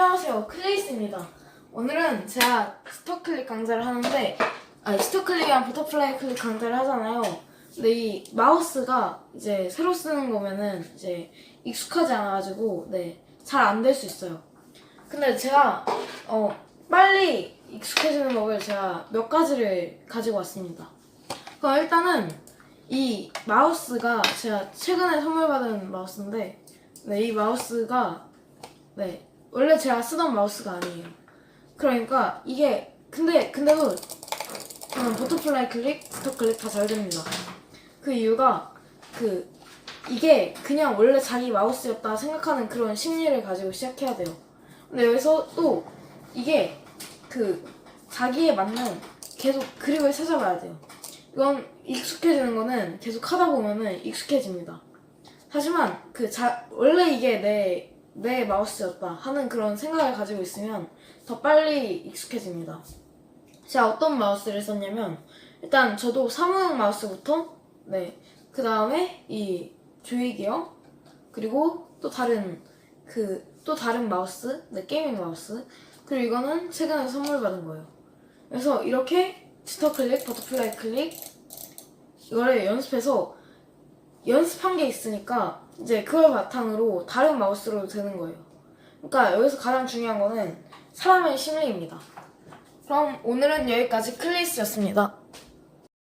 안녕하세요. 클레이스입니다. 오늘은 제가 스토클릭 강좌를 하는데, 아니, 스토클릭이랑 버터플라이 클릭 강좌를 하잖아요. 근데 이 마우스가 이제 새로 쓰는 거면은 이제 익숙하지 않아가지고, 네, 잘 안 될 수 있어요. 근데 제가, 어, 빨리 익숙해지는 법을 제가 몇 가지를 가지고 왔습니다. 그럼 일단은 이 마우스가 제가 최근에 선물 받은 마우스인데, 네, 이 마우스가 네. 원래 제가 쓰던 마우스가 아니에요. 그러니까 이게 근데 근데도 저는 버터플라이 클릭, 스톱 클릭 다 잘 됩니다. 그 이유가 그 이게 그냥 원래 자기 마우스였다 생각하는 그런 심리를 가지고 시작해야 돼요. 근데 여기서 또 이게 그 자기에 맞는 계속 그립을 찾아봐야 돼요. 이건 익숙해지는 거는 계속 하다 보면은 익숙해집니다. 하지만 그 자, 원래 이게 내, 내 마우스였다 하는 그런 생각을 가지고 있으면 더 빨리 익숙해집니다. 제가 어떤 마우스를 썼냐면 일단 저도 사무용 마우스부터 네, 그 다음에 이 조이기어 그리고 또 다른 그 또 다른 마우스, 네, 게이밍 마우스 그리고 이거는 최근에 선물 받은 거예요. 그래서 이렇게 스터 클릭, 버터플라이 클릭 이거를 연습해서 연습한 게 있으니까 이제 그걸 바탕으로 다른 마우스로 되는 거예요. 그러니까 여기서 가장 중요한 거는 사람의 심리입니다. 그럼 오늘은 여기까지 클레이스였습니다.